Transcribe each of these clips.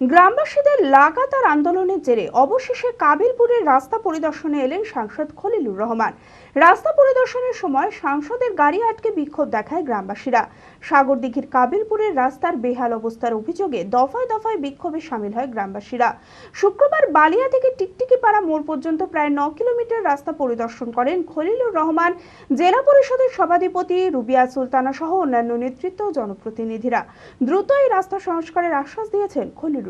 গ্রামবাসীদের লাগাতার আন্দোলনের জেরে অবশেষে কাবিলপুরের রাস্তা পরিদর্শনে এলেন সাংসদ খলিলুর রহমান। রাস্তা পরিদর্শনের সময় সাংসদের গাড়ি আটকে বিক্ষোভ দেখায় গ্রামবাসীরা। সাগরদিঘির কাবিলপুরের রাস্তার বেহাল অবস্থার অভিযোগে দফায় দফায় বিক্ষোভে সামিল হয় গ্রামবাসীরা। শুক্রবার বালিয়া থেকে টিকটিকিপাড়া মোড় পর্যন্ত প্রায় ন কিলোমিটার রাস্তা পরিদর্শন করেন খলিলুর রহমান, জেলা পরিষদের সভাধিপতি রুবিয়া সুলতানা সহ অন্যান্য নেতৃত্ব ও জনপ্রতিনিধিরা। দ্রুত এই রাস্তা সংস্কারের আশ্বাস দিয়েছেন খলিলুর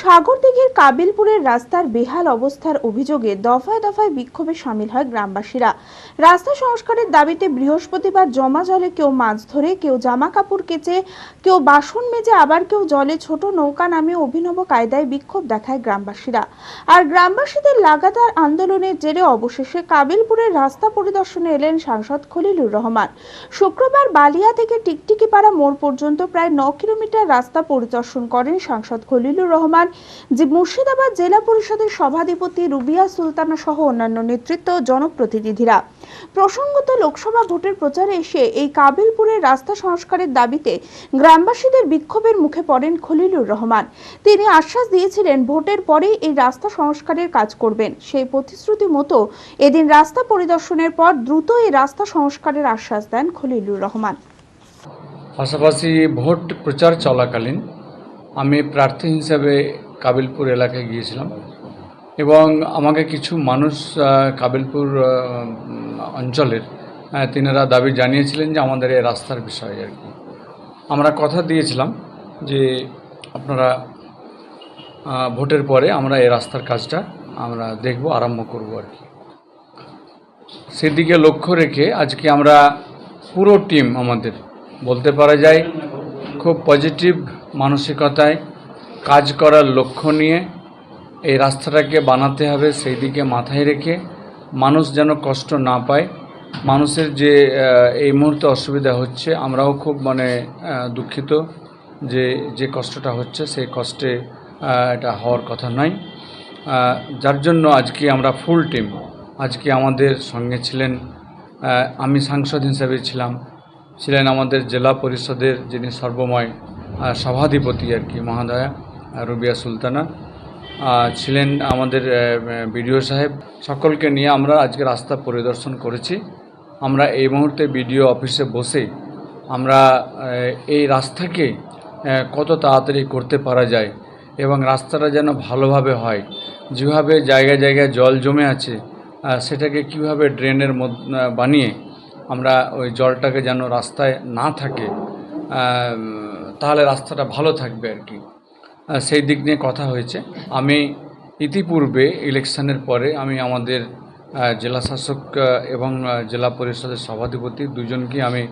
সাগরদিঘির কাবিলপুরের রাস্তার বেহাল অবস্থার অভিযোগে দফায় দফায় বিক্ষোভে সামিল হয় গ্রামবাসীরা। রাস্তা সংস্কারের দাবিতে বৃহস্পতিবার জমা জলে কেউ মাছ ধরে, কেউ জামা কাপড় কেচে, কেউ বাসন মেজে, আবার কেউ জলে ছোট নৌকা নামে অভিনব কায়দায় বিক্ষোভ দেখায় গ্রামবাসীরা। আর গ্রামবাসীদের লাগাতার আন্দোলনের জেরে অবশেষে কাবিলপুরের রাস্তা পরিদর্শনে এলেন সাংসদ খলিলুর রহমান। শুক্রবার বালিয়া থেকে টিকটিকিপাড়া মোড় পর্যন্ত প্রায় ন কিলোমিটার রাস্তা পরিদর্শন করেন সাংসদ খলিলুর রহমান। যে মুর্শিদাবাদ জেলা পরিষদের সভাধিপতি রুবিয়া সুলতানা সহ অন্যান্য নেতৃত্ব জনপ্রতিনিধিরা। প্রসঙ্গত লোকসভা ভোটের প্রচারে এসে এই কাবিলপুরের রাস্তা সংস্কারের দাবিতে গ্রামবাসীদের বিক্ষোভের মুখে পড়েন খলিলুর রহমান। তিনি আশ্বাস দিয়েছিলেন, ভোটের পরেই এই রাস্তা সংস্কারের কাজ করবেন। সেই প্রতিশ্রুতি মতো এদিন রাস্তা পরিদর্শনের পর দ্রুত এই রাস্তা সংস্কারের আশ্বাস দেন খলিলুর রহমান। পাশাপাশি ভোট প্রচার চলাকালীন আমি প্রার্থী হিসাবে কাবিলপুর এলাকায় গিয়েছিলাম এবং আমাকে কিছু মানুষ কাবিলপুর অঞ্চলের তিনারা দাবি জানিয়েছিলেন যে আমাদের এই রাস্তার বিষয়ে আর কি। আমরা কথা দিয়েছিলাম যে আপনারা ভোটের পরে আমরা এই রাস্তার কাজটা আমরা দেখব, আরম্ভ করব আর কি। সেদিকে লক্ষ্য রেখে আজকে আমরা পুরো টিম আমাদের, বলতে পারা যায়, খুব পজিটিভ মানসিকতায় কাজ করার লক্ষ্য নিয়ে এই রাস্তাটাকে বানাতে হবে সেই দিকে মাথায় রেখে মানুষ যেন কষ্ট না পায়। মানুষের যে এই মুহূর্তে অসুবিধা হচ্ছে, আমরাও খুব মানে দুঃখিত যে যে কষ্টটা হচ্ছে, সেই কষ্টে এটা হওয়ার কথা নয়। যার জন্য আজকে আমরা ফুল টিম আজকে আমাদের সঙ্গে ছিলেন আমি সাংসদ হিসেবে ছিলাম, ছিলেন আমাদের জেলা পরিষদের যিনি সর্বময় সভাধিপতি আর কি, মহাদয়া, রুবিয়া সুলতানা। ছিলেন আমাদের বিডিও সাহেব। সকলকে নিয়ে আমরা আজকে রাস্তা পরিদর্শন করেছি। আমরা এই মুহূর্তে বিডিও অফিসে বসে আমরা এই রাস্তাকে কত তাড়াতাড়ি করতে পারা যায় এবং রাস্তাটা যেন ভালোভাবে হয়। যেভাবে জায়গায় জায়গায় জল জমে আছে সেটাকে কীভাবে ড্রেনের বানিয়ে আমরা ওই জলটাকে যেন রাস্তায় না থাকে তাহলে রাস্তাটা ভালো থাকবে আর কি। সেই দিক নিয়ে কথা হয়েছে। আমি ইতিপূর্বে ইলেকশনের পরে আমি আমাদের জেলা শাসক এবং জেলা পরিষদের সভাধিপতি দুজনকে আমি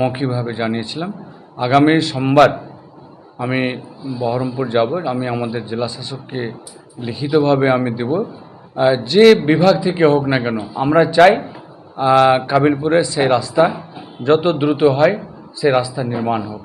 মৌখিকভাবে জানিয়েছিলাম। আগামী সোমবার আমি বহরমপুর যাব। আমি আমাদের জেলা শাসককে লিখিতভাবে আমি দেব। যে বিভাগ থেকে হোক না কেন, আমরা চাই কাবিলপুরের সেই রাস্তা যত দ্রুত হয়, সেই রাস্তা নির্মাণ হোক